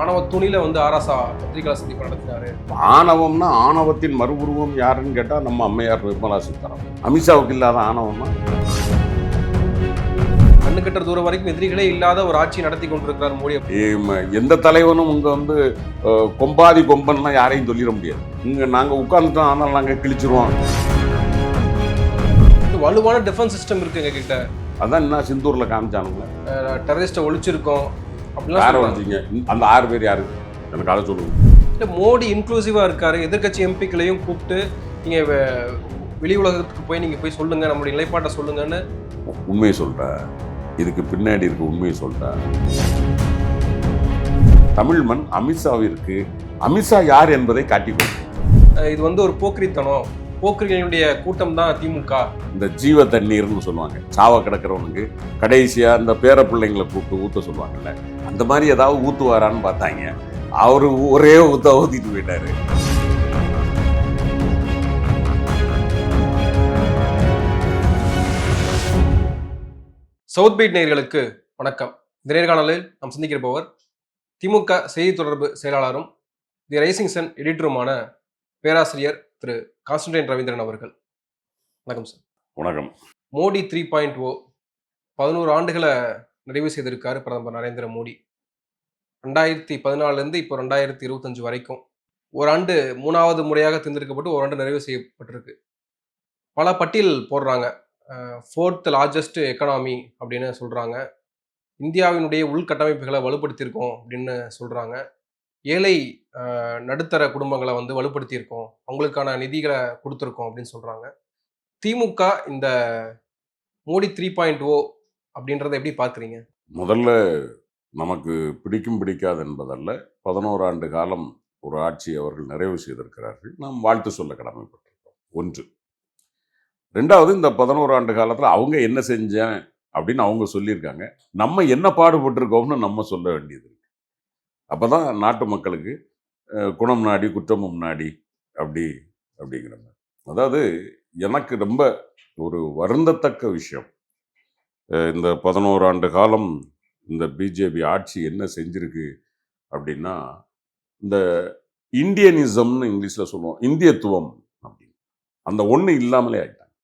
ஆணவ துணியில வந்து ஆராசா பத்திரிகை சந்திப்பு நடத்தினாரு. ஆணவம்னா ஆணவத்தின் மறுபுருவம் யாருன்னு கேட்டா நம்ம அம்மையார் நிர்மலா சீதாராமன் அமித்ஷாவுக்கு இல்லாத ஆணவம்னா? கண்ணு கட்டுற தூரம் வரைக்கும் எதிரிகளே இல்லாத ஒரு ஆட்சி நடத்தி கொண்டிருக்கிறார் மோடி எந்த தலைவனும் இங்க வந்து கொம்பாதி கொம்பன்லாம் யாரையும் சொல்லிட முடியாது. இங்க நாங்க உட்கார்ந்துட்டோம் ஆனால் நாங்க கிழிச்சிருவோம். வலுவான டிஃபென்ஸ் சிஸ்டம் இருக்கு எங்க கிட்ட. அதான் என்ன சிந்தூர்ல காமிச்சானுங்க. டெரரிஸ்ட ஒழிச்சிருக்கோம். யாரை. வந்தீங்க அந்த ஆறு பேர் யாரு? எனக்கு அதை சொல்லுங்க. இல்ல, மோடி இன்க்ளூசிவா இருக்காரு. எதிர்க்கட்சி எம்பிக்களையும் கூப்பிட்டு நீங்க வெ- வெளி உலகத்துக்கு போய் நீங்க போய் சொல்லுங்க நம்மளுடைய நிலைப்பாட்டை சொல்லுங்கன்னு. உண்மையை சொல்றேன் இதுக்கு பின்னாடி இருக்க உண்மையை சொல்றேன் தமிழ் மண் அமித்ஷாவிற்கு அமித்ஷா யார் என்பதை காட்டிக் அஹ் இது வந்து ஒரு போக்கிரித்தனம். போக்கிரிகளுடைய கூட்டம் தான் திமுக. இந்த ஜீவ தண்ணீர்னு சொல்லுவாங்க. சாவ கிடக்கிறவனுக்கு கடைசியா இந்த பேர பிள்ளைங்களை கூப்பிட்டு ஊத்த சொல்லுவாங்கல்ல. அந்த மாதிரி ஏதாவது ஊத்துவாரான்னு பார்த்தாங்க. அவரு ஒரே ஊத்த ஊத்திட்டு போயிட்டாரு. சவுத் பீட் நேயர்களுக்கு வணக்கம். இந்த நேர்காணலில் நாம் சந்திக்கிறப்பவர் திமுக செய்தி தொடர்பு செயலாளரும் தி ரைசிங் சன் எடிட்டருமான பேராசிரியர் திரு கான்ஸ்டன்டைன் ரவீந்திரன் அவர்கள். வணக்கம் சார் வணக்கம். மோடி த்ரீ பாயிண்ட் ஓ பதினோரு ஆண்டுகளை நிறைவு செய்திருக்காரு பிரதமர் நரேந்திர மோடி. ரெண்டாயிரத்தி பதினாலுலேருந்து இப்போ ரெண்டாயிரத்தி இருபத்தஞ்சு வரைக்கும் ஒரு ஆண்டு மூணாவது முறையாக தேர்ந்தெடுக்கப்பட்டு ஒரு ஆண்டு நிறைவு செய்யப்பட்டிருக்கு. பல பட்டியல் போடுறாங்க. ஃபோர்த் லார்ஜஸ்ட் எக்கனாமி அப்படின்னு சொல்கிறாங்க இந்தியாவினுடைய உள்கட்டமைப்புகளை வலுப்படுத்தியிருக்கோம் அப்படின்னு சொல்கிறாங்க ஏழை நடுத்தர குடும்பங்களை வந்து வலுப்படுத்தியிருக்கோம். அவங்களுக்கான நிதிகளை கொடுத்துருக்கோம் அப்படின்னு சொல்கிறாங்க திமுக இந்த மோடி த்ரீ பாயிண்ட் ஓ அப்படின்றத எப்படி பார்க்குறீங்க? முதல்ல நமக்கு பிடிக்கும் பிடிக்காது என்பதல்ல. பதினோரு ஆண்டு காலம் ஒரு ஆட்சி அவர்கள் நிறைவு செய்திருக்கிறார்கள். நாம் வாழ்த்து சொல்ல கடமைப்பட்டிருக்கோம். ஒன்று. ரெண்டாவது இந்த பதினோரு ஆண்டு காலத்தில் அவங்க என்ன செஞ்சேன் அப்படின்னு அவங்க சொல்லியிருக்காங்க. நம்ம என்ன பாடுபட்டிருக்கோம்னு நம்ம சொல்ல வேண்டியது அப்போ தான் நாட்டு மக்களுக்கு குணம் நாடி குற்றமும் நாடி அப்படி அப்படிங்கிற மாதிரி. அதாவது எனக்கு ரொம்ப ஒரு வருந்தத்தக்க விஷயம். இந்த பதினோரு ஆண்டு காலம் இந்த பிஜேபி ஆட்சி என்ன செஞ்சிருக்கு அப்படின்னா இந்த இந்தியனிசம்னு இங்கிலீஷில் சொல்லுவோம் இந்தியத்துவம் அப்படின்னு. அந்த ஒன்று இல்லாமலே ஆயிட்டாங்க.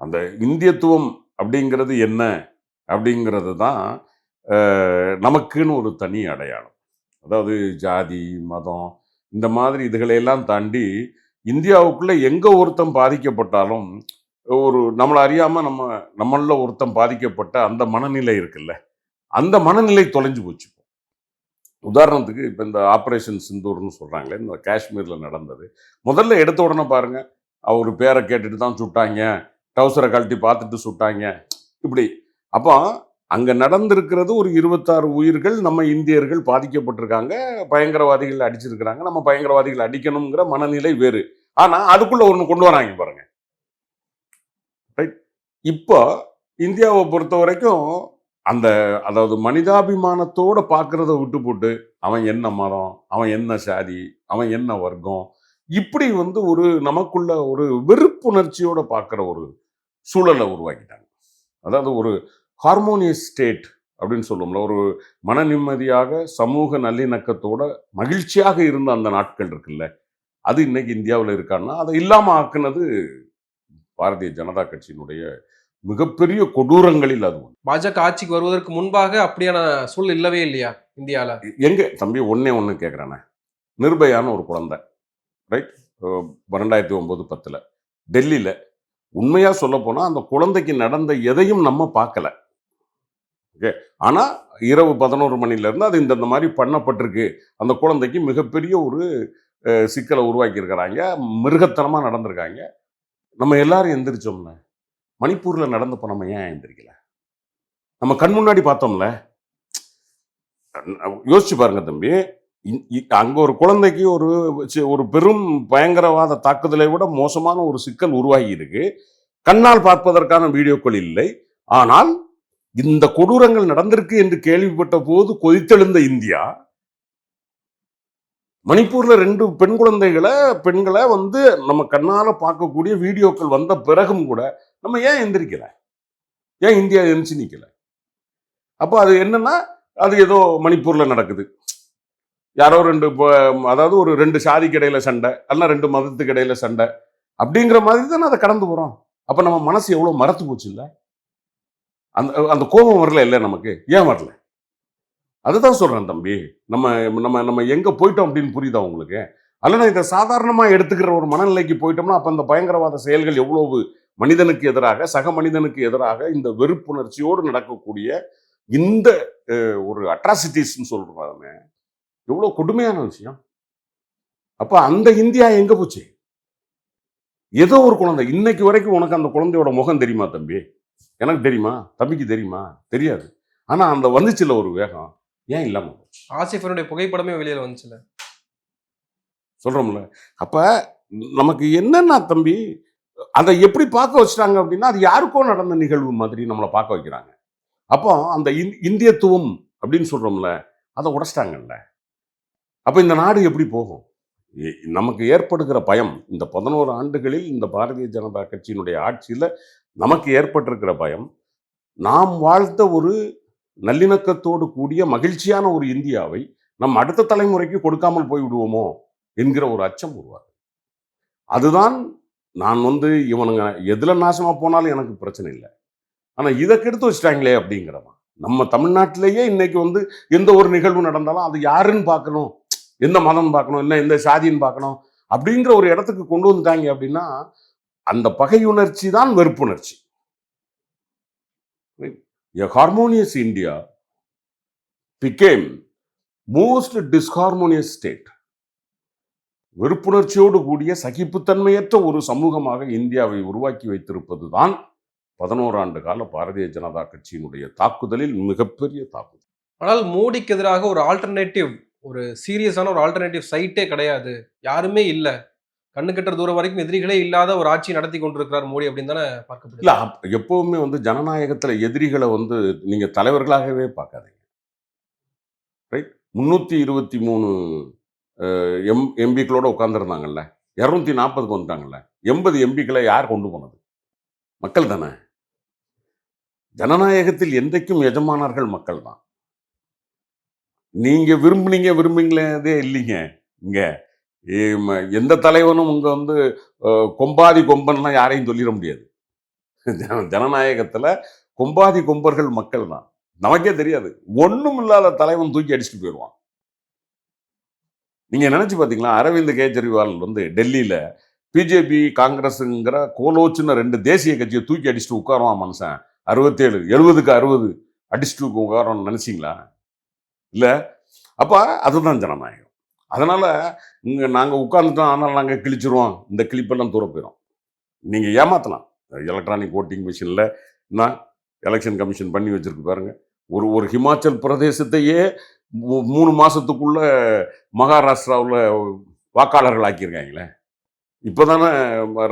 அந்த இந்தியத்துவம் அப்படிங்கிறது என்ன அப்படிங்கிறது தான் நமக்குன்னு ஒரு தனி அடையாளம். அதாவது ஜாதி மதம் இந்த மாதிரி இதுகளையெல்லாம் தாண்டி இந்தியாவுக்குள்ளே எங்கே ஒருத்தன் பாதிக்கப்பட்டாலும் ஒரு நம்மளை அறியாமல் நம்ம நம்மளில் ஒருத்தன் பாதிக்கப்பட்ட அந்த மனநிலை இருக்குல்ல அந்த மனநிலை தொலைஞ்சு போச்சு உதாரணத்துக்கு இப்போ இந்த ஆப்ரேஷன் சிந்தூர்னு சொல்கிறாங்களே இந்த காஷ்மீரில் நடந்தது. முதல்ல எடுத்த உடனே பாருங்கள் அவர் பேரை கேட்டுட்டு தான் சுட்டாங்க டவுசரை கழட்டி பார்த்துட்டு சுட்டாங்க இப்படி. அப்போ அங்க நடந்திருக்கிறது ஒரு இருபத்தாறு உயிர்கள் நம்ம இந்தியர்கள் பாதிக்கப்பட்டிருக்காங்க. பயங்கரவாதிகள் அடிச்சிருக்கிறாங்க. நம்ம பயங்கரவாதிகள் அடிக்கணுங்கிற மனநிலை வேறு. ஆனா அதுக்குள்ள ஒன்று கொண்டு வராங்க பாருங்க. ரைட் இப்போ இந்தியாவை பொறுத்த வரைக்கும் அந்த அதாவது மனிதாபிமானத்தோட பார்க்கறத விட்டு போட்டு அவன் என்ன மதம் அவன் என்ன சாதி அவன் என்ன வர்க்கம் இப்படி வந்து ஒரு நமக்குள்ள ஒரு வெறுப்புணர்ச்சியோட பார்க்குற ஒரு சூழலை உருவாக்கிட்டாங்க. அதாவது ஒரு ஹார்மோனியஸ் ஸ்டேட் அப்படின்னு சொல்லுவோம்ல. ஒரு மன நிம்மதியாக சமூக நல்லிணக்கத்தோட மகிழ்ச்சியாக இருந்த அந்த நாட்கள் இருக்குல்ல. அது இன்னைக்கு இந்தியாவில் இருக்கான்னா அதை இல்லாம ஆக்குனது பாரதிய ஜனதா கட்சியினுடைய மிகப்பெரிய கொடூரங்களில் அது பாஜக ஆட்சிக்கு வருவதற்கு முன்பாக அப்படியான சூழல் இல்லவே இல்லையா இந்தியால? எங்க? தம்பி ஒன்னே ஒன்று கேட்குறானே நிர்பயான ஒரு குழந்தை. ரைட்? ரெண்டாயிரத்தி ஒன்பது பத்தில். டெல்லியில். உண்மையாக சொல்ல போனால் அந்த குழந்தைக்கு நடந்த எதையும் நம்ம பார்க்கல. ஓகே. ஆனால் இரவு பதினோரு மணிலேருந்து அது இந்தந்த மாதிரி பண்ணப்பட்டிருக்கு. அந்த குழந்தைக்கு மிகப்பெரிய ஒரு சிக்கலை உருவாக்கியிருக்கிறாங்க. மிருகத்தனமாக நடந்திருக்காங்க. நம்ம எல்லாரும் எந்திரிச்சோம்ல. மணிப்பூரில் நடந்தப்போ நம்ம ஏன் எந்திரிக்கல? நம்ம கண் முன்னாடி பார்த்தோம்ல. யோசிச்சு பாருங்க தம்பி. இ- ஒரு குழந்தைக்கு ஒரு சி- ஒரு பெரும் பயங்கரவாத தாக்குதலை விட மோசமான ஒரு சிக்கல் உருவாகி இருக்கு கண்ணால் பார்ப்பதற்கான வீடியோக்கள் இல்லை. ஆனால் இந்த கொடூரங்கள் நடந்திருக்கு என்று கேள்விப்பட்ட போது கொதித்தெழுந்த இந்தியா. மணிப்பூர்ல ரெண்டு பெண் குழந்தைகளை பெண்களை வந்து நம்ம கண்ணால பார்க்கக்கூடிய வீடியோக்கள் வந்த பிறகும் கூட நம்ம ஏன் எந்திரிக்கல? ஏன் இந்தியா எந்திரிச்சு நிக்கல? அப்போ அது என்னன்னா அது ஏதோ மணிப்பூர்ல நடக்குது. யாரோ ரெண்டு அதாவது ஒரு ரெண்டு சாதிக்கு இடையில சண்டை அல்ல ரெண்டு மதத்துக்கு இடையில சண்டை அப்படிங்கிற மாதிரி தானே அதை கடந்து போறோம். அப்ப நம்ம மனசு எவ்வளவு மறத்து போச்சு இல்லை? அந்த அந்த கோபம் வரல இல்லை நமக்கு? ஏன் வரல? அதுதான் சொல்கிறேன் தம்பி. நம்ம நம்ம நம்ம எங்கே போயிட்டோம் அப்படின்னு புரியுதா உங்களுக்கு? அல்லனா இதை சாதாரணமாக எடுத்துக்கிற ஒரு மனநிலைக்கு போயிட்டோம்னா அப்போ அந்த பயங்கரவாத செயல்கள் எவ்வளவு மனிதனுக்கு எதிராக சக மனிதனுக்கு எதிராக இந்த வெறுப்புணர்ச்சியோடு நடக்கக்கூடிய இந்த ஒரு அட்ராசிட்டிஸ்ன்னு சொல்றாங்க எவ்வளோ கொடுமையான விஷயம். அப்போ அந்த இந்தியா எங்க போச்சு? ஏதோ ஒரு குழந்தை. இன்னைக்கு வரைக்கும் உனக்கு அந்த குழந்தையோட முகம் தெரியுமா தம்பி? எனக்கு தெரியுமா? தம்பிக்கு தெரியுமா? தெரியாது. ஆனா அந்த வந்துச்சுல ஒரு வேகம் ஏன் இல்லாம போச்சு? ஆசிஃபனுடைய புகைப்படமே வெளியில வந்துச்சுல. சொல்றோம்ல. அப்ப நமக்கு என்னன்னா தம்பி அதை எப்படி பார்க்க வச்சுட்டாங்க அப்படின்னா அது யாருக்கோ நடந்த நிகழ்வு மாதிரி நம்மளை பார்க்க வைக்கிறாங்க. அப்போ அந்த இந்- இந்தியத்துவம் அப்படின்னு சொல்றோம்ல அதை உடைச்சிட்டாங்கல்ல. அப்ப இந்த நாடு எப்படி போகும்? நமக்கு ஏற்படுகிற பயம் இந்த பதினோரு ஆண்டுகளில் இந்த பாரதிய ஜனதா கட்சியினுடைய ஆட்சியில நமக்கு ஏற்பட்டிருக்கிற பயம் நாம் வாழ்த்த ஒரு நல்லிணக்கத்தோடு கூடிய மகிழ்ச்சியான ஒரு இந்தியாவை நம் அடுத்த தலைமுறைக்கு கொடுக்காமல் போய் விடுவோமோ என்கிற ஒரு அச்சம் உருவாது அதுதான் நான் வந்து இவனுங்க எதில் நாசமாக போனாலும் எனக்கு பிரச்சனை இல்லை. ஆனால் இதை கெடுத்து வச்சிட்டாங்களே அப்படிங்கிறவன். நம்ம தமிழ்நாட்டிலேயே இன்னைக்கு வந்து எந்த ஒரு நிகழ்வு நடந்தாலும் அது யாருன்னு பார்க்கணும் எந்த மதம் பார்க்கணும் இல்லை எந்த சாதின்னு பார்க்கணும் அப்படிங்கிற ஒரு இடத்துக்கு கொண்டு வந்துட்டாங்க அப்படின்னா அந்த பகையுணர்ச்சி தான் வெறுப்புணர்ச்சி. A harmonious India became most disharmonious state வெறுப்புணர்ச்சியோடு கூடிய சகிப்புத்தன்மையற்ற ஒரு சமூகமாக இந்தியாவை உருவாக்கி வைத்திருப்பது தான் பதினோராண்டு கால பாரதிய ஜனதா கட்சியினுடைய தாக்குதலில் மிகப்பெரிய தாக்குதல். ஆனால் மோடிக்கு எதிராக ஒரு ஆல்டர்னேட்டிவ் ஒரு சீரியஸான ஒரு ஆல்டர்னேட்டிவ் சைட்டே கிடையாது. யாருமே இல்லை. கண்ணு தூரம் வரைக்கும் எதிரிகளே இல்லாத ஒரு ஆட்சி நடத்தி கொண்டிருக்கிறார் மோடி அப்படின்னு தானே இல்ல பார்க்கப்படுது அப்ப எப்பவுமே வந்து ஜனநாயகத்தில் எதிரிகளை வந்து நீங்கள் தலைவர்களாகவே பார்க்காதீங்க. ரைட் முந்நூற்றி இருபத்தி மூணு எம் எம்பிக்களோட உட்காந்துருந்தாங்கல்ல இரநூத்தி நாற்பதுக்கு வந்துட்டாங்கல்ல? எண்பது எம்பிக்களை யார் கொண்டு போனது? மக்கள் தானே. ஜனநாயகத்தில் என்றைக்கும் எஜமானார்கள் மக்கள் தான் நீங்கள் விரும்புனீங்க விரும்புங்களதே இல்லைங்க இங்கே. எந்த தலைவனும் உங்க வந்து கொம்பாதி கொம்பன்லாம் யாரையும் சொல்லிட முடியாது. ஜன- ஜனநாயகத்துல கொம்பாதி கொம்பர்கள் மக்கள் தான். நமக்கே தெரியாது. ஒண்ணும் இல்லாத தலைவன் தூக்கி அடிச்சுட்டு போயிடுவான் நீங்க நினைச்சு பாத்தீங்களா அரவிந்த் கெஜ்ரிவால் வந்து டெல்லியில பிஜேபி காங்கிரஸுங்கிற கோலோச்சுன்னு ரெண்டு தேசிய கட்சியை தூக்கி அடிச்சுட்டு உட்காருவான் மனுஷன். அறுபத்தேழு எழுபதுக்கு அறுபது அடிச்சுட்டு உட்காரோன்னு நினச்சிங்களா? இல்ல? அப்போ அதுதான் ஜனநாயகம். அதனால் இங்கே நாங்கள் உட்காந்துட்டோம் ஆனால் நாங்கள் கிழிச்சிருவோம். இந்த கிளிப்பெல்லாம் தூர போயிடும் நீங்கள் ஏமாற்றலாம் எலக்ட்ரானிக் ஓட்டிங் மிஷினில் நான் எலெக்ஷன் கமிஷன் பண்ணி வச்சுருக்கு பாருங்கள் ஒரு ஒரு ஹிமாச்சல் பிரதேசத்தையே மூ- மூணு மாசத்துக்குள்ள மகாராஷ்டிராவில் வாக்காளர்கள் ஆக்கியிருக்காங்களே. இப்போ தானே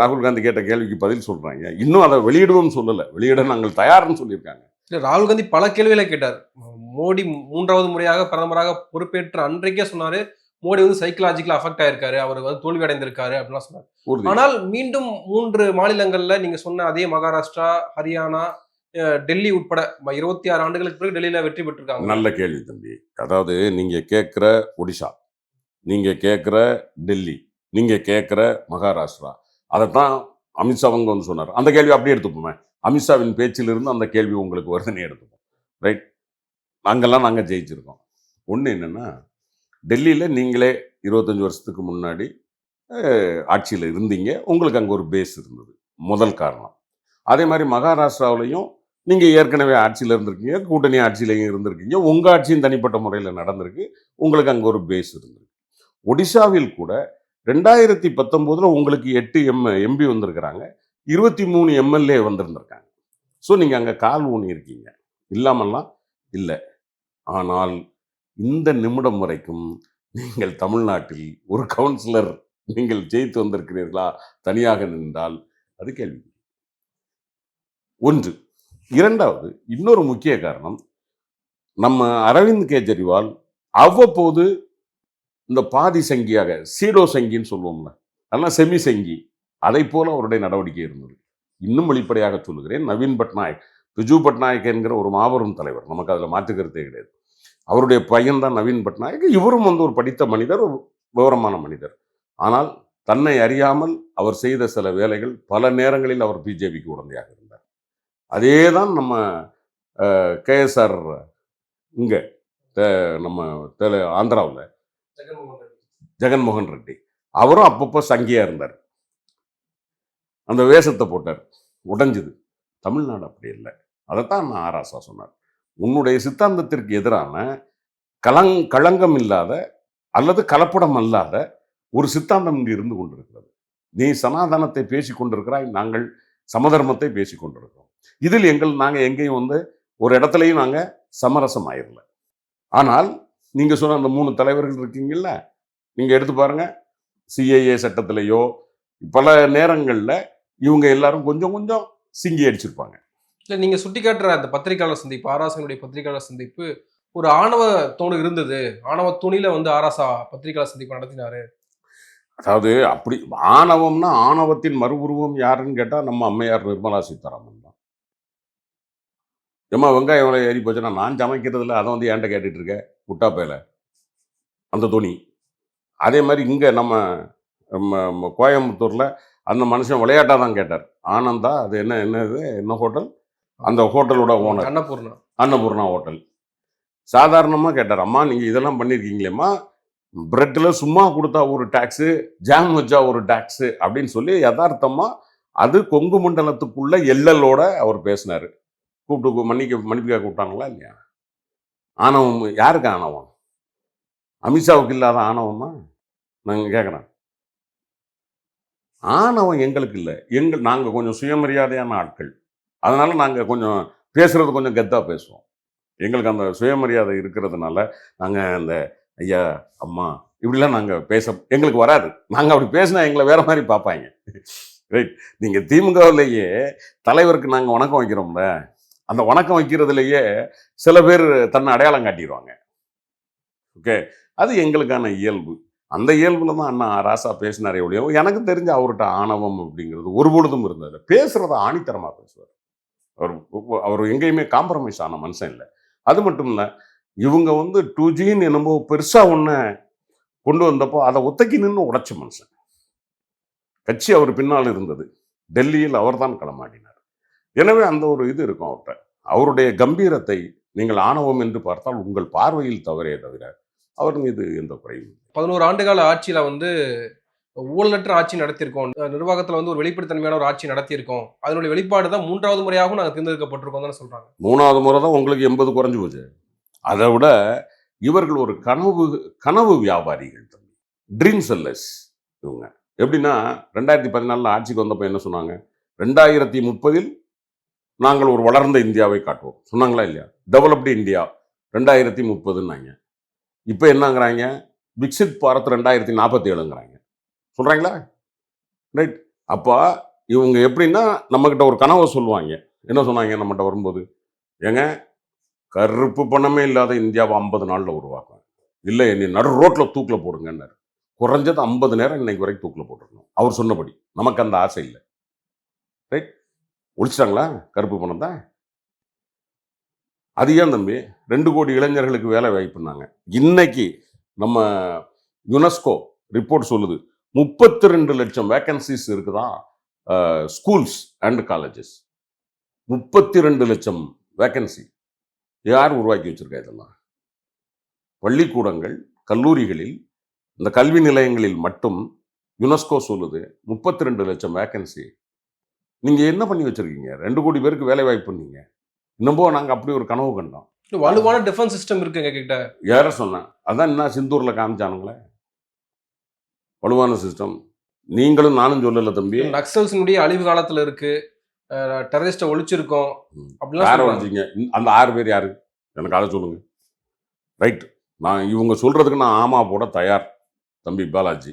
ராகுல் காந்தி கேட்ட கேள்விக்கு பதில் சொல்கிறாங்க இன்னும் அதை வெளியிடுவோம்னு சொல்லலை. வெளியிட நாங்கள் தயார்னு சொல்லியிருக்காங்க. இல்லை ராகுல் காந்தி பல கேள்விகளை கேட்டார். மோடி மூன்றாவது முறையாக பிரதமராக பொறுப்பேற்ற அன்றைக்கே சொன்னார். மோடி வந்து சைக்கலாஜிக்கலா அஃபெக்ட் ஆயிருக்காரு அவர் வந்து தோல்வி அடைந்திருக்காரு அப்படிலாம் சொன்னார் ஆனால் மீண்டும் மூன்று மாநிலங்கள்ல நீங்க சொன்ன அதே மகாராஷ்டிரா ஹரியானா டெல்லி உட்பட இருபத்தி ஆறு ஆண்டுகளுக்கு பிறகு டெல்லியில வெற்றி பெற்றிருக்காங்க. நல்ல கேள்வி தம்பி. அதாவது நீங்க கேட்குற ஒடிஷா நீங்க கேட்குற டெல்லி நீங்க கேட்குற மகாராஷ்டிரா அதைத்தான் அமித்ஷா அவங்க வந்து சொன்னார். அந்த கேள்வி அப்படியே எடுத்துப்போமே. அமித்ஷாவின் பேச்சிலிருந்து அந்த கேள்வி உங்களுக்கு வருதுன்னு எடுத்துப்போம். ரைட் அங்கெல்லாம் நாங்கள் ஜெயிச்சிருக்கோம். ஒன்று என்னன்னா டெல்லியில் நீங்களே இருபத்தஞ்சி வருஷத்துக்கு முன்னாடி ஆட்சியில் இருந்தீங்க. உங்களுக்கு அங்கே ஒரு பேஸ் இருந்தது. முதல் காரணம். அதே மாதிரி மகாராஷ்டிராவிலையும் நீங்கள் ஏற்கனவே ஆட்சியில் இருந்திருக்கீங்க கூட்டணி ஆட்சியிலையும் இருந்திருக்கீங்க. உங்கள் ஆட்சியும் தனிப்பட்ட முறையில் நடந்திருக்கு. உங்களுக்கு அங்கே ஒரு பேஸ் இருந்திருக்கு. ஒடிசாவில் கூட ரெண்டாயிரத்தி பத்தொம்போதில் உங்களுக்கு எட்டு எம் எம்பி வந்திருக்கிறாங்க. இருபத்தி மூணு எம்எல்ஏ வந்திருந்திருக்காங்க. ஸோ நீங்கள் அங்கே கால் ஊனி இருக்கீங்க இல்லாமல்லாம் இல்லை. ஆனால் இந்த நிமிடம் வரைக்கும் நீங்கள் தமிழ்நாட்டில் ஒரு கவுன்சிலர் நீங்கள் ஜெயித்து வந்திருக்கிறீர்களா? தனியாக நின்றால் அது கேள்வி. ஒன்று. இரண்டாவது இன்னொரு முக்கிய காரணம் நம்ம அரவிந்த் கெஜ்ரிவால் அவ்வப்போது இந்த பாதி சங்கியாக சீடோ சங்கின்னு சொல்லுவோம்ல அதெல்லாம் செமி சங்கி அதை போல அவருடைய நடவடிக்கை இருந்தது. இன்னும் வெளிப்படையாக சொல்லுகிறேன் நவீன் பட்நாயக் பிஜு பட்நாயக் என்கிற ஒரு மாபெரும் தலைவர் நமக்கு அதில் மாற்றுக்கருத்தே கிடையாது. அவருடைய பையன் தான் நவீன் பட்நாயக். இவரும் வந்து ஒரு படித்த மனிதர் ஒரு விவரமான மனிதர். ஆனால் தன்னை அறியாமல் அவர் செய்த சில வேலைகள் பல நேரங்களில் அவர் பிஜேபிக்கு உடந்தையாக இருந்தார். அதே தான் நம்ம கேஎஸ்ஆர் இங்கே நம்ம தெல ஆந்திராவில். ஜெகன்மோகன் ரெட்டி. ரெட்டி அவரும் அப்பப்போ சங்கியா இருந்தார். அந்த வேஷத்தை போட்டார். உடைஞ்சது. தமிழ்நாடு அப்படி இல்லை. அதைத்தான் நான் ஆராசா சொன்னார். உன்னுடைய சித்தாந்தத்திற்கு எதிரான கலங் களங்கம் இல்லாத அல்லது கலப்படம் அல்லாத ஒரு சித்தாந்தம் இங்கு இருந்து கொண்டிருக்கிறது. நீ சனாதனத்தை பேசிக் கொண்டிருக்கிறாய் நாங்கள் சமதர்மத்தை பேசிக் கொண்டிருக்கிறோம். இதில் எங்கள் நாங்கள் எங்கேயும் வந்து ஒரு இடத்துலையும் நாங்கள் சமரசம் ஆயிரல. ஆனால் நீங்கள் சொன்ன அந்த மூணு தலைவர்கள் இருக்கீங்கல்ல நீங்கள் எடுத்து பாருங்கள் சிஏஏ சட்டத்திலேயோ பல நேரங்களில் இவங்க எல்லாரும் கொஞ்சம் கொஞ்சம் சிங்கி அடிச்சிருப்பாங்க. இல்லை நீங்கள் சுட்டி காட்டுற அந்த பத்திரிகையாளர் சந்திப்பு ஆராசனுடைய பத்திரிகையாளர் சந்திப்பு ஒரு ஆணவ தோணு இருந்தது. ஆணவ துணியில வந்து ஆராசா பத்திரிகையாளர் சந்திப்பு நடத்தினாரு. அதாவது அப்படி ஆணவம்னா ஆணவத்தின் மறு உருவம் யாருன்னு கேட்டால் நம்ம அம்மையார் நிர்மலா சீதாராமன் தான். ஏம்மா வெங்காயம் எவ்வளோ ஏறி போச்சுன்னா நான் சமைக்கிறதுல அதை வந்து ஏன்ட்ட கேட்டுட்டு இருக்க? முட்டா அந்த துணி. அதே மாதிரி இங்கே நம்ம கோயம்புத்தூரில் அந்த மனுஷன் விளையாட்டாக தான் கேட்டார். ஆனந்தா அது என்ன என்னது? என்ன ஹோட்டல்? அந்த ஹோட்டலோட ஓனர். அன்னபூர்ணா. அன்னபூர்ணா ஹோட்டல். சாதாரணமாக கேட்டார் அம்மா நீங்கள் இதெல்லாம் பண்ணியிருக்கீங்களேம்மா பிரெட்டில் சும்மா கொடுத்தா ஒரு டேக்ஸு ஜாம் வச்சா ஒரு டேக்ஸு அப்படின்னு சொல்லி யதார்த்தமாக அது கொங்கு மண்டலத்துக்குள்ள எல்லலோட அவர் பேசினார். கூப்பிட்டு மன்னிக்க மன்னிப்புக்கா கூப்பிட்டாங்களா இல்லையா? ஆணவம் யாருக்கு ஆணவம்? அமித்ஷாவுக்கு இல்லாத ஆணவமா நாங்கள் கேட்குறேன் ஆணவம் எங்களுக்கு இல்லை. எங்கள் நாங்கள் கொஞ்சம் சுயமரியாதையான ஆட்கள். அதனால் நாங்கள் கொஞ்சம் பேசுகிறது கொஞ்சம் கெத்தாக பேசுவோம். எங்களுக்கு அந்த சுயமரியாதை இருக்கிறதுனால நாங்கள் அந்த ஐயா அம்மா இப்படிலாம் நாங்கள் பேச எங்களுக்கு வராது. நாங்கள் அப்படி பேசினா எங்களை வேறு மாதிரி பார்ப்பாங்க. ரைட் நீங்கள் திமுகவிலேயே தலைவருக்கு நாங்கள் வணக்கம் வைக்கிறோம்ல அந்த வணக்கம் வைக்கிறதுலையே சில பேர் தன்னை அடையாளம் காட்டிடுவாங்க ஓகே அது எங்களுக்கான இயல்பு. அந்த இயல்புல தான் அண்ணா ராசா பேசினாரே ஒழிய எனக்கு தெரிஞ்ச அவர்கிட்ட ஆணவம் அப்படிங்கிறது ஒரு பொழுதும் இருந்தது பேசுகிறத ஆணித்தரமாக பேசுவார். அவர் அவர் எங்கேயுமே காம்ப்ரமைஸ் ஆன மனுஷன் இல்லை. அது மட்டும் இல்லை இவங்க வந்து டூ ஜின்னு என்னமோ பெருசாக ஒன்று கொண்டு வந்தப்போ அதை ஒத்தக்கி நின்று உடைச்ச மனுஷன். கட்சி அவர் பின்னால் இருந்தது. டெல்லியில் அவர்தான் களமாடினார். எனவே அந்த ஒரு இது இருக்கும் அவர்கிட்ட அவருடைய கம்பீரத்தை நீங்கள் ஆணவம் என்று பார்த்தால் உங்கள் பார்வையில் தவறே தவிர அவர் மீது எந்த குறையும் பதினோரு ஆண்டுகால ஆட்சியில் வந்து ஊழலற்ற ஆட்சி நடத்தியிருக்கோம். நிர்வாகத்தில் வந்து ஒரு வெளிப்படைத்தன்மையான ஒரு ஆட்சி நடத்தியிருக்கோம். அதனுடைய வெளிப்பாடு தான் மூன்றாவது முறையாகவும் நாங்கள் தேர்ந்தெடுக்கப்பட்டிருக்கோம் தானே சொல்கிறாங்க மூணாவது முறை தான் உங்களுக்கு எண்பது குறைஞ்சு போச்சு. அதை விட இவர்கள் ஒரு கனவு கனவு வியாபாரிகள் தம்பி. ட்ரீம் செல்லர்ஸ் இவங்க. எப்படின்னா ரெண்டாயிரத்தி பதினாலில் ஆட்சிக்கு வந்தப்போ என்ன சொன்னாங்க? ரெண்டாயிரத்தி முப்பதில் நாங்கள் ஒரு வளர்ந்த இந்தியாவை காட்டுவோம். சொன்னாங்களா இல்லையா? டெவலப்டு இந்தியா ரெண்டாயிரத்தி முப்பதுன்னாங்க. இப்போ என்னங்கிறாங்க? விக்சித் பாரத் ரெண்டாயிரத்தி நாற்பத்தி ஏழுங்கிறாங்க சொல்கிறாங்களா ரைட் அப்போ இவங்க எப்படின்னா நம்மக்கிட்ட ஒரு கனவை சொல்லுவாங்க. என்ன சொன்னாங்க நம்மகிட்ட வரும்போது? ஏங்க கருப்பு பணமே இல்லாத இந்தியாவை ஐம்பது நாளில் உருவாக்கும். இல்லை என்னை நடு ரோட்டில் தூக்கில் போடுங்கன்னாரு. குறைஞ்சது ஐம்பது நேரம் இன்னைக்கு வரைக்கும் தூக்கில் போட்டுருக்கணும். அவர் சொன்னபடி. நமக்கு அந்த ஆசை இல்லை. ரைட் ஒழிச்சிட்டாங்களா? கருப்பு பணம் தான். அது ஏன் தம்பி? ரெண்டு கோடி இளைஞர்களுக்கு வேலை வாய்ப்புனாங்க இன்னைக்கு நம்ம யுனெஸ்கோ ரிப்போர்ட் சொல்லுது. முப்பத்தி ரெண்டு லட்சம் வேக்கன்சிஸ் இருக்குதா? ஸ்கூல்ஸ் அண்ட் காலேஜஸ் முப்பத்தி ரெண்டு லட்சம் வேக்கன்சி யார் உருவாக்கி வச்சிருக்கா இதெல்லாம்? பள்ளிக்கூடங்கள் கல்லூரிகளில் இந்த கல்வி நிலையங்களில் மட்டும் யுனெஸ்கோ சொல்லுது முப்பத்தி ரெண்டு லட்சம் வேக்கன்சி நீங்க என்ன பண்ணி வச்சிருக்கீங்க? ரெண்டு கோடி பேருக்கு வேலை வாய்ப்பு பண்ணீங்க. இன்னமும் நாங்க அப்படி ஒரு கனவு கண்டோம். வலுவான டிஃபென்ஸ் சிஸ்டம் இருக்கு எங்க கிட்ட. யார சொன்னேன்? அதான் என்ன சிந்தூர்ல காமிச்சானுங்களே? வலுவான சிஸ்டம் நீங்களும் நானும் சொல்லல தம்பி. நக்சல்ஸினுடைய அழிவு காலத்துல இருக்கு. டெரரிஸ்ட ஒழிச்சிருக்கோம். அப்படிலாம் யாரை. வந்தீங்க அந்த ஆறு பேர் யாரு? எனக்கு அதை சொல்லுங்க. ரைட் நான் இவங்க சொல்றதுக்கு நான் ஆமா போட தயார் தம்பி பாலாஜி.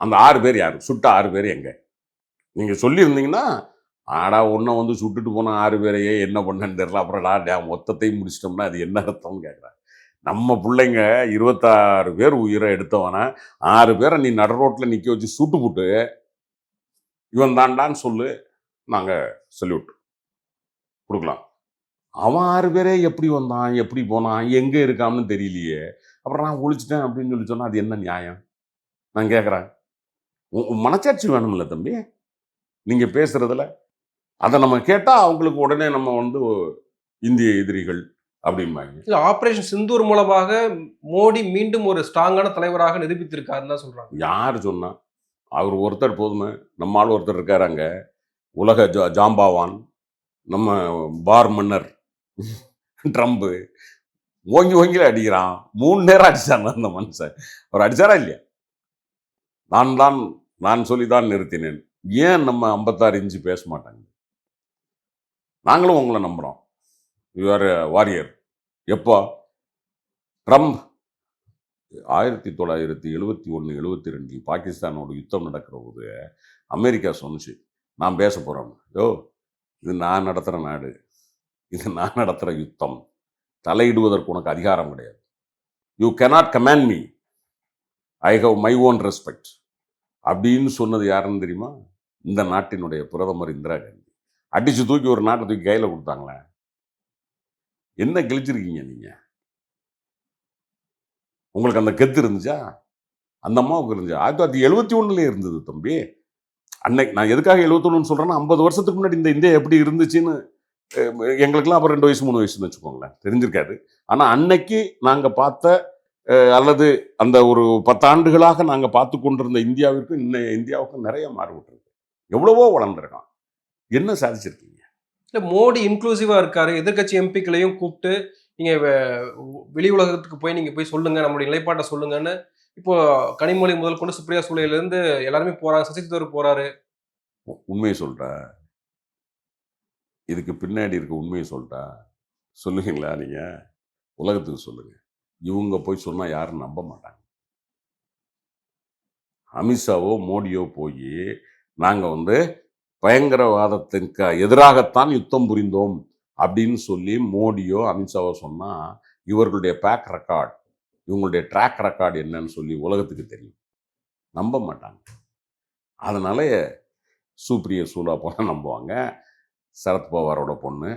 அந்த ஆறு பேர் யாரு? சுட்ட ஆறு பேர் எங்க? நீங்க சொல்லியிருந்தீங்கன்னா ஆடா உன்னை வந்து சுட்டுட்டு போன ஆறு பேரையே என்ன பண்ணேன்னு தெரியல. அப்புறம் டா மொத்தத்தையும் முடிச்சிட்டோம்னா அது என்ன அர்த்தம்னு கேட்குறேன் நம்ம பிள்ளைங்க இருபத்தாறு பேர் உயிரை எடுத்தவன ஆறு பேரை நீ நடு ரோட்டில் நிற்க வச்சு சுட்டு போட்டு இவன் தாண்டான்னு சொல்லு நாங்கள் சல்யூட் கொடுக்கலாம். அவன் ஆறு பேரே எப்படி வந்தான் எப்படி போனான் எங்கே இருக்கான்னு தெரியலையே. அப்புறம் நான் ஒழிச்சிட்டேன் அப்படின்னு சொல்லி சொன்னால் அது என்ன நியாயம்? நான் கேட்குறேன் மனச்சாட்சி வேணும்ல தம்பி? நீங்கள் பேசுகிறதில்ல அதை நம்ம கேட்டால் அவங்களுக்கு உடனே நம்ம வந்து இந்திய எதிரிகள் அப்படிம்பாங்க. இல்ல ஆபரேஷன் சிந்தூர் மூலமாக மோடி மீண்டும் ஒரு ஸ்ட்ராங்கான தலைவராக நிரூபித்திருக்காருன்னு தான் சொல்றாங்க. யார் சொன்னா? அவர் ஒருத்தர் போதுமே. நம்ம ஆள் ஒருத்தர் இருக்காரு அங்க. உலக ஜா ஜாம்பாவான். நம்ம பார் மன்னர். ட்ரம்ப்பு ஓங்கி ஓங்கில அடிக்கிறான். மூணு நேரம் அடிச்சான் அந்த மனுஷன்? அவர் அடிச்சாரா இல்லையா? நான் தான் நான் சொல்லி தான் நிறுத்தினேன். ஏன் நம்ம ஐம்பத்தாறு இன்ச்சு பேச மாட்டாங்க? நாங்களும் உங்களை நம்புகிறோம் யூஆர் வாரியர் எப்போ? ட்ரம்ப். ஆயிரத்தி தொள்ளாயிரத்தி எழுபத்தி ஒன்று எழுபத்தி ரெண்டில் பாகிஸ்தானோட யுத்தம் நடக்கிற போது அமெரிக்கா சொன்னுச்சு நான் பேச போகிறோம் யோ இது நான் நடத்துகிற நாடு. இது நான் நடத்துகிற யுத்தம். தலையிடுவதற்கு உனக்கு அதிகாரம் கிடையாது. You cannot command me I have my own respect அப்படின்னு சொன்னது யாருன்னு தெரியுமா? இந்த நாட்டினுடைய பிரதமர் இந்திரா காந்தி. அடித்து தூக்கி ஒரு நாட்டை தூக்கி கையில் கொடுத்தாங்களே. என்ன கிழிச்சிருக்கீங்க நீங்கள் உங்களுக்கு அந்த கெத்து இருந்துச்சா? அந்த அம்மாவுக்கு இருந்துச்சா? ஆயிரத்தி தொள்ளாயிரத்தி எழுபத்தி ஒன்றுலேயே இருந்தது தம்பி. அன்னைக்கு நான் எதுக்காக எழுபத்தொன்னு சொல்கிறேன்னா ஐம்பது வருஷத்துக்கு முன்னாடி இந்த இந்தியா எப்படி இருந்துச்சுன்னு எங்களுக்கெல்லாம் அப்புறம் ரெண்டு வயசு மூணு வயசுன்னு வச்சுக்கோங்களேன். தெரிஞ்சிருக்காது ஆனால் அன்னைக்கு நாங்கள் பார்த்த அல்லது அந்த ஒரு பத்தாண்டுகளாக நாங்கள் பார்த்து கொண்டிருந்த இந்தியாவிற்கும் இன்ன இந்தியாவுக்கும் நிறைய மாறுபட்டுருக்கு. எவ்வளவோ வளர்ந்துருக்கான். என்ன சாதிச்சிருக்கீங்க? இல்ல மோடி இன்க்ளூசிவா இருக்காரு. எதிர்க்கட்சி எம்பிக்களையும் கூப்பிட்டு நீங்க வெளி உலகத்துக்கு போய் நீங்க போய் சொல்லுங்க நம்மளுடைய நிலைப்பாட்டை சொல்லுங்கன்னு இப்போ கனிமொழி முதல் கொண்டு சுப்ரியா சூழையில இருந்து எல்லாருமே போறாங்க. சசி தரூர் போறாரு. உ- உண்மையை சொல்லிட்டா இதுக்கு பின்னாடி இருக்க உண்மையை சொல்லிட்டா சொல்லுவீங்களா நீங்க? உலகத்துக்கு சொல்லுங்க. இவங்க போய் சொன்னா யாரும் நம்ப மாட்டாங்க. அமித்ஷாவோ மோடியோ போய் நாங்கள் வந்து பயங்கரவாதத்திற்கு எதிராகத்தான் யுத்தம் புரிந்தோம் அப்படின்னு சொல்லி மோடியோ அமித்ஷாவோ சொன்னால் இவர்களுடைய பேக் ரெக்கார்ட் இவங்களுடைய ட்ராக் ரெக்கார்டு என்னன்னு சொல்லி உலகத்துக்கு தெரியும். நம்ப மாட்டாங்க. அதனால சூப்ரிய சூலா போல நம்புவாங்க. சரத்பவாரோட பொண்ணு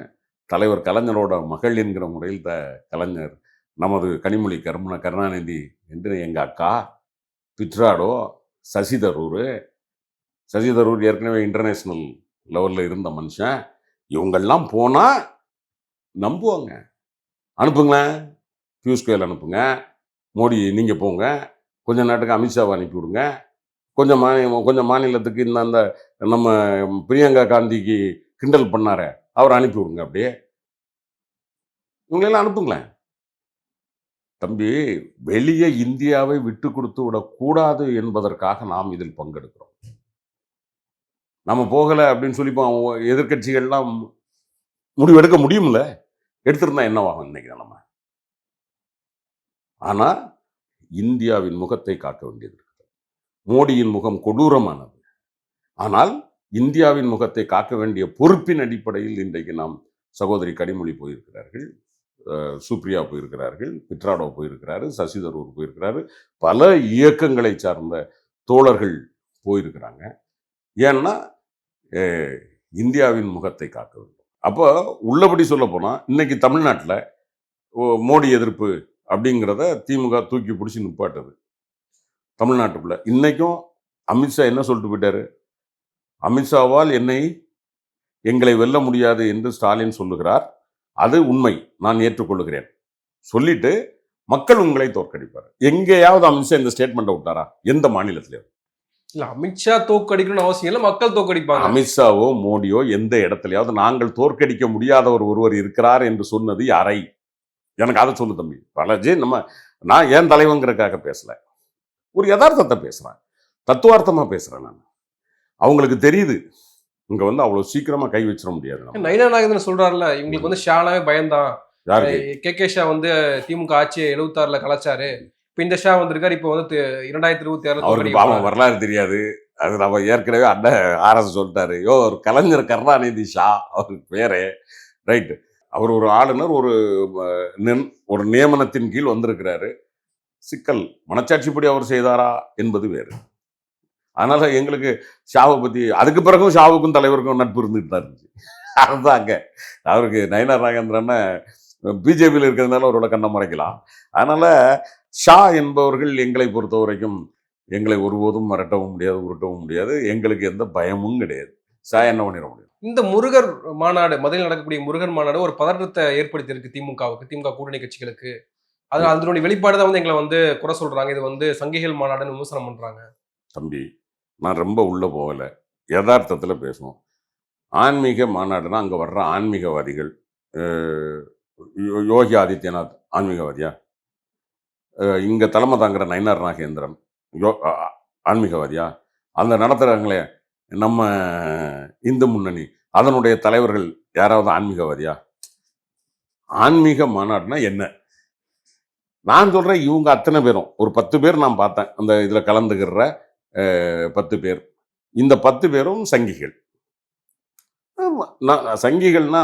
தலைவர் கலைஞரோட மகள் என்கிற முறையில் த கலைஞர் நமது கனிமொழி கருமண கருணாநிதி என்று எங்கள் அக்கா பிட்ராடோ சசி தரூர் சசி தரூர் ஏற்கனவே இன்டர்நேஷ்னல் லெவலில் இருந்த மனுஷன். இவங்கெல்லாம் போனால் நம்புவாங்க. அனுப்புங்களேன். பியூஷ் கோயல் அனுப்புங்க. மோடி நீங்கள் போங்க. கொஞ்சம் நாட்டுக்கு அமித்ஷாவை அனுப்பி விடுங்க கொஞ்சம் மாநில கொஞ்சம் மாநிலத்துக்கு இந்த அந்த நம்ம பிரியங்கா காந்திக்கு கிண்டல் பண்ணார அவர் அனுப்பி விடுங்க அப்படியே. இவங்களெல்லாம் அனுப்புங்களேன். தம்பி வெளியே இந்தியாவை விட்டு கொடுத்து விடக்கூடாது என்பதற்காக நாம் இதில் பங்கெடுக்கிறோம். நம்ம போகலை அப்படின்னு சொல்லி இப்போ எதிர்கட்சிகள்லாம் முடிவெடுக்க முடியும்ல? எடுத்திருந்தா என்னவாகும் இன்னைக்கு நம்ம? ஆனால் இந்தியாவின் முகத்தை காக்க வேண்டியது இருக்கிறது மோடியின் முகம் கொடூரமானது. ஆனால் இந்தியாவின் முகத்தை காக்க வேண்டிய பொறுப்பின் அடிப்படையில் இன்றைக்கு நாம் சகோதரி கனிமொழி போயிருக்கிறார்கள். சுப்ரியா போயிருக்கிறார்கள் பிட்ராடோ போயிருக்கிறாரு சசி தரூர் போயிருக்கிறாரு. பல இயக்கங்களை சார்ந்த தோழர்கள் போயிருக்கிறாங்க. ஏன்னா இந்தியாவின் முகத்தை காக்க வேண்டும். அப்போ உள்ளபடி சொல்ல போனால் இன்னைக்கு தமிழ்நாட்டில் மோடி எதிர்ப்பு அப்படிங்கிறத திமுக தூக்கி பிடிச்சி நிப்பாட்டுது. தமிழ்நாட்டுக்குள்ள. இன்றைக்கும் அமித்ஷா என்ன சொல்லிட்டு போயிட்டாரு? அமித்ஷாவால் என்னை எங்களை வெல்ல முடியாது என்று ஸ்டாலின் சொல்லுகிறார். அது உண்மை. நான் ஏற்றுக்கொள்கிறேன் சொல்லிட்டு மக்கள் உங்களை தோற்கடிப்பார். எங்கேயாவது அமித்ஷா இந்த ஸ்டேட்மெண்ட்டை விட்டாரா? எந்த மாநிலத்திலையும் இல்ல அமித்ஷா தோக்கடிக்கணும்னு அவசியம் இல்லை மக்கள் தோக்கடிப்பாங்க அமித்ஷாவோ மோடியோ எந்த இடத்துலயாவது நாங்கள் தோற்கடிக்க முடியாதவர் ஒருவர் இருக்கிறார் என்று சொன்னது யாரை? எனக்கு அதை சொல்லு தம்பி. பலஜி நம்ம நான் ஏன் தலைவங்கிறதுக்காக பேசல? ஒரு யதார்த்தத்தை பேசுறேன். தத்துவார்த்தமா பேசுறேன் நான். அவங்களுக்கு தெரியுது. இங்க வந்து அவ்வளவு சீக்கிரமா கை வச்சிட முடியாது. நைனா நாகேந்திரன் சொல்றாருல இவங்களுக்கு வந்து ஷானாவே பயம்தான். யாருக்கு? கே கே ஷா வந்து திமுக ஆட்சியை எழுபத்தாறுல கலாச்சாரு. இப்ப இந்த ஷா வந்திருக்காரு. இப்ப வந்து இரண்டாயிரத்தி இருபத்தி அவருக்கு ஆறுல பாவம் வரலாறு தெரியாது. அது நம்ம ஏற்கனவே அண்ணன் ஆர்எஸ் சொல்லிட்டாரு. யோ ஒரு கலைஞர் கருணாநிதி ஷா அவருக்கு பேரு. ரைட்டு. அவர் ஒரு ஆளுநர் ஒரு ஒரு நியமனத்தின் கீழ் வந்திருக்கிறாரு. சிக்கல். மனச்சாட்சிப்படி அவர் செய்தாரா என்பது வேறு. அதனால எங்களுக்கு ஷாவை பத்தி அதுக்கு பிறகும் ஷாவுக்கும் தலைவருக்கும் நட்பு இருந்துட்டு தான் இருந்துச்சு. அதுதான் அங்க. அவருக்கு நயனார் நாகேந்திரன் பிஜேபியில் இருக்கிறதுனால அவரோட கண்ணை மறைக்கலாம். அதனால ஷா என்பவர்கள் எங்களை பொறுத்த வரைக்கும் எங்களை ஒருபோதும் மிரட்டவும் முடியாது உருட்டவும் முடியாது. எங்களுக்கு எந்த பயமும் கிடையாது. ஷா என்ன பண்ணிட முடியும்? இந்த முருகர் மாநாடு மதுரையில் நடக்கக்கூடிய முருகர் மாநாடு ஒரு பதற்றத்தை ஏற்படுத்தியிருக்கு திமுகவுக்கு திமுக கூட்டணி கட்சிகளுக்கு. அது அதனுடைய வெளிப்பாடு தான் வந்து எங்களை வந்து குறை சொல்றாங்க. இது வந்து சங்கிகள் மாநாடுன்னு விமர்சனம் பண்றாங்க. தம்பி நான் ரொம்ப உள்ளே போகலை. யதார்த்தத்தில் பேசுவோம் ஆன்மீக மாநாடுனா அங்கே வர்ற ஆன்மீகவாதிகள் யோகி ஆதித்யநாத் ஆன்மீகவாதியா? இங்கே தலைமை தாங்குற நயனார் நாகேந்திரன் யோ ஆன்மீகவாதியா? அந்த நடத்துகிறாங்களே நம்ம இந்து முன்னணி. அதனுடைய தலைவர்கள் யாராவது ஆன்மீகவாதியா? ஆன்மீக மாநாடுனா என்ன? நான் சொல்கிறேன் இவங்க அத்தனை பேரும் ஒரு பத்து பேர் நான் பார்த்தேன். அந்த இதில் கலந்துக்கிற பத்து பேர். இந்த பத்து பேரும் சங்கிகள். நான் சங்கிகள்னா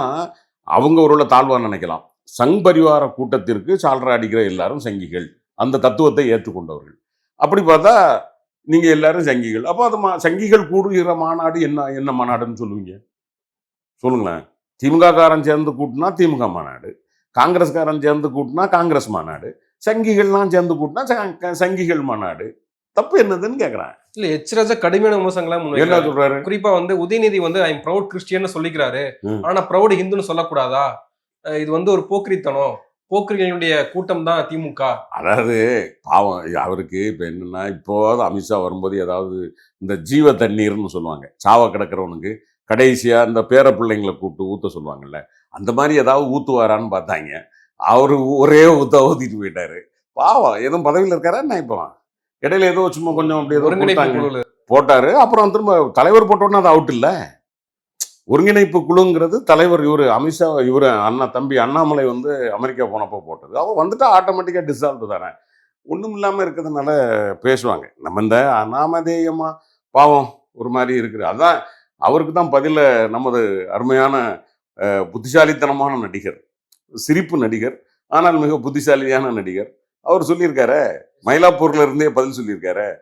அவங்க ஒரு தாழ்வாக நினைக்கலாம். சங் பரிவார கூட்டத்திற்கு சால்ற அடிக்கிற எல்லாரும் சங்கிகள். அந்த தத்துவத்தை ஏற்றுக்கொண்டவர்கள். அப்படி பார்த்தா நீங்க எல்லாரும் சங்கிகள். அப்போ அது மா- சங்கிகள் கூடுகிற மாநாடு என்ன என்ன மாநாடுன்னு சொல்லுவீங்க? சொல்லுங்களேன். திமுக காரன் சேர்ந்து கூட்டினா திமுக மாநாடு. காங்கிரஸ்காரன் சேர்ந்து கூட்டினா காங்கிரஸ் மாநாடு. சங்கிகள்லாம் சேர்ந்து கூட்டினா சங்கிகள் மாநாடு. தப்பு என்னதுன்னு கேட்குறேன் இல்ல கடுமையான விமர்சனங்களை என்ன சொல்றாரு? குறிப்பா வந்து உதயநிதி வந்து ஐம் ப்ரௌட் கிறிஸ்டியன் சொல்லிக்கிறாரு. ஆனா ப்ரௌட் ஹிந்துன்னு சொல்லக்கூடாதா? இது வந்து ஒரு போக்கிரித்தனம். போக்கிரிகளுடைய கூட்டம் தான் திமுக. அதாவது பாவம் அவருக்கு இப்போ என்னன்னா இப்போவாவது அமித்ஷா வரும்போது ஏதாவது இந்த ஜீவ தண்ணீர்னு சொல்லுவாங்க. சாவ கிடக்கிறவனுக்கு கடைசியா இந்த பேர பிள்ளைங்களை கூப்பிட்டு ஊத்த சொல்லுவாங்கல்ல. அந்த மாதிரி ஏதாவது ஊத்துவாரான்னு பார்த்தாங்க. அவரு ஒரே ஊத்த ஊத்திட்டு போயிட்டாரு. பாவம் எதுவும் பதவியில் இருக்காரா என்ன இப்போ? இடையில ஏதோ சும்மா கொஞ்சம் அப்படி ஏதோ போட்டாரு அப்புறம் திரும்ப தலைவர் போட்டோன்னா அது அவுட் இல்ல. ஒருங்கிணைப்பு குழுங்கிறது தலைவர் இவர் அமித்ஷா இவர் அண்ணா தம்பி அண்ணாமலை வந்து அமெரிக்கா போனப்போ போட்டது. அவள் வந்துட்டா ஆட்டோமேட்டிக்காக டிசால்வ் தானே. ஒன்றும் இல்லாமல் இருக்கிறதுனால பேசுவாங்க. நம்ம இந்த அநாமதேயமாக பாவம் ஒரு மாதிரி இருக்குது. அதான் அவருக்கு தான் பதில நமது அருமையான புத்திசாலித்தனமான நடிகர். சிரிப்பு நடிகர் ஆனால் மிக புத்திசாலியான நடிகர். அவர் சொல்லியிருக்காரு மயிலாப்பூர்ல இருந்தே பதில் சொல்லியிருக்காரு.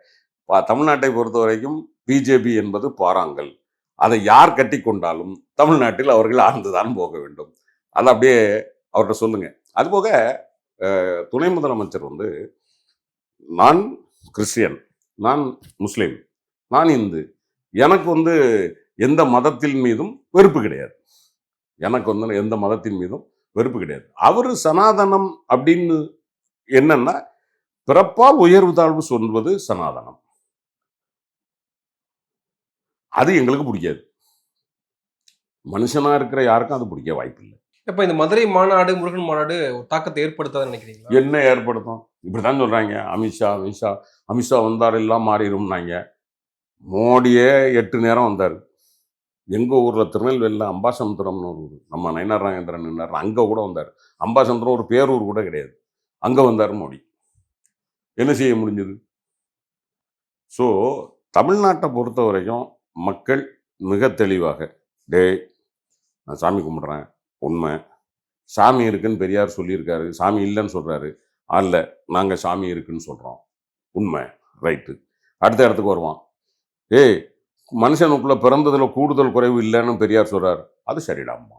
பா- தமிழ்நாட்டை பொறுத்த வரைக்கும் பிஜேபி என்பது பாறாங்கல். அதை யார் கட்டி கொண்டாலும் தமிழ்நாட்டில் அவர்கள் ஆழ்ந்துதான் போக வேண்டும். அதை அப்படியே அவர்கிட்ட சொல்லுங்க. அதுபோக துணை முதலமைச்சர் வந்து நான் கிறிஸ்டியன் நான் முஸ்லீம் நான் இந்து எனக்கு வந்து எந்த மதத்தின் மீதும் வெறுப்பு கிடையாது. எனக்கு வந்து எந்த மதத்தின் மீதும் வெறுப்பு கிடையாது. அவர் சனாதனம் அப்படின்னு என்னன்னா பிறப்பா உயர்வு தாழ்வு சொல்வது சனாதனம். அது எங்களுக்கு பிடிக்காது. மனுஷனா இருக்கிற யாருக்கும் அது பிடிக்க வாய்ப்பில்லை. இப்ப இந்த மதுரை மாநாடு முருகன் மாநாடு ஒரு தாக்கத்தை ஏற்படுத்தாதுன்னு நினைக்கிறீங்களா? என்ன ஏற்படுத்தும்? இப்படிதான் சொல்றாங்க. அமித்ஷா அமித்ஷா அமித்ஷா வந்தார் எல்லாம் மாறிடும்னாங்க. மோடியே எட்டு நேரம் வந்தார். எங்க ஊர்ல திருநெல்வேலியில் அம்பாசமுத்திரம்னு ஒரு ஊர். நம்ம நயனார் நாகேந்திரன் நின்னார். அங்க கூட வந்தார். அம்பாசமுத்திரம் ஒரு பேரூர் கூட கிடையாது. அங்க வந்தார் மோடி. என்ன செய்ய முடிஞ்சது? ஸோ தமிழ்நாட்டை பொறுத்த வரைக்கும் மக்கள் மிக தெளிவாக டேய் நான் சாமி கும்பிட்றேன் உண்மை. சாமி இருக்குன்னு பெரியார் சொல்லியிருக்காரு சாமி இல்லைன்னு சொல்றாரு. அல்ல நாங்கள் சாமி இருக்குன்னு சொல்கிறோம் உண்மை ரைட்டு. அடுத்த இடத்துக்கு வருவான். ஏய் மனுஷனுக்குள்ள பிறந்ததுல கூடுதல் குறைவு இல்லைன்னு பெரியார் சொல்கிறார் அது சரிடாம்மா.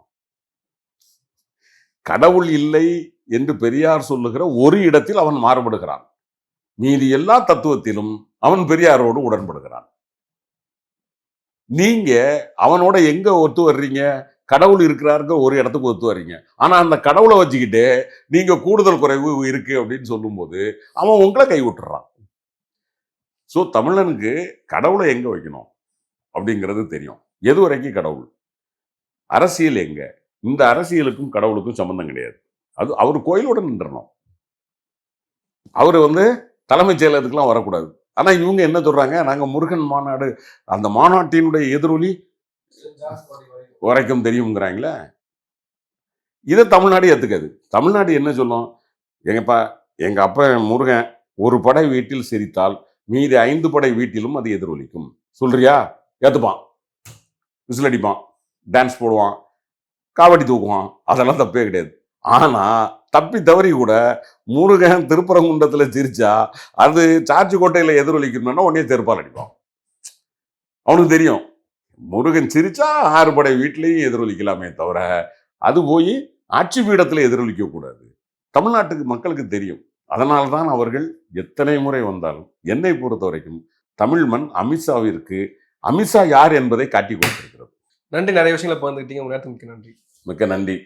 கடவுள் இல்லை என்று பெரியார் சொல்லுகிற ஒரு இடத்தில் அவன் மாறுபடுகிறான். மீதி எல்லா தத்துவத்திலும் அவன் பெரியாரோடு உடன்படுகிறான். நீங்க அவனோட எங்க ஒத்து வர்றீங்க? கடவுள் இருக்கிறாருங்க ஒரு இடத்துக்கு ஒத்து வர்றீங்க. ஆனா அந்த கடவுளை வச்சுக்கிட்டு நீங்க கூடுதல் குறைவு இருக்கு அப்படின்னு சொல்லும்போது அவன் உங்களை கைவிட்டுறான். ஸோ தமிழனுக்கு கடவுளை எங்க வைக்கணும்? அப்படிங்கிறது தெரியும். எது வரைக்கும் கடவுள்? அரசியல் எங்க? இந்த அரசியலுக்கும் கடவுளுக்கும் சம்பந்தம் கிடையாது. அது அவர் கோயிலோட நின்றணும். அவர் வந்து தலைமைச் செயலகத்துக்குலாம் வரக்கூடாது. ஆனால் இவங்க என்ன சொல்கிறாங்க நாங்கள் முருகன் மாநாடு அந்த மாநாட்டினுடைய எதிரொலி வரைக்கும் தெரியுங்கிறாங்களே இதை தமிழ்நாடு ஏற்றுக்காது தமிழ்நாடு என்ன சொல்லும்? எங்கப்பா எங்கள் அப்பா முருகன் ஒரு படை வீட்டில் சிரித்தால் மீதி ஐந்து படை வீட்டிலும் அது எதிரொலிக்கும். சொல்றியா? ஏற்றுப்பான் விசில் அடிப்பான். டான்ஸ் போடுவான். காவடி தூக்குவான். அதெல்லாம் தப்பே கிடையாது. ஆனா தப்பி தவறி கூட முருகன் திருப்பரங்குன்றத்துல சிரிச்சா அது சார்ஜ் கோட்டையில எதிரொலிக்கணும்னா உடனே செருப்பால் அடிப்பான். அவனுக்கு தெரியும் முருகன் சிரிச்சா ஆறு படை வீட்லேயும் எதிரொலிக்கலாமே தவிர அது போய் ஆட்சி பீடத்தில் எதிரொலிக்க கூடாது. தமிழ்நாட்டுக்கு மக்களுக்கு தெரியும். அதனால தான் அவர்கள் எத்தனை முறை வந்தாலும் என்னை பொறுத்த வரைக்கும் தமிழ் மண் அமித்ஷாவிற்கு அமித்ஷா யார் என்பதை காட்டி கொடுத்திருக்கிறது. நன்றி. நிறைய விஷயங்களை பகிர்ந்துக்கிட்டீங்க உங்க நேரத்துக்கு மிக்க நன்றி. மிக்க நன்றி.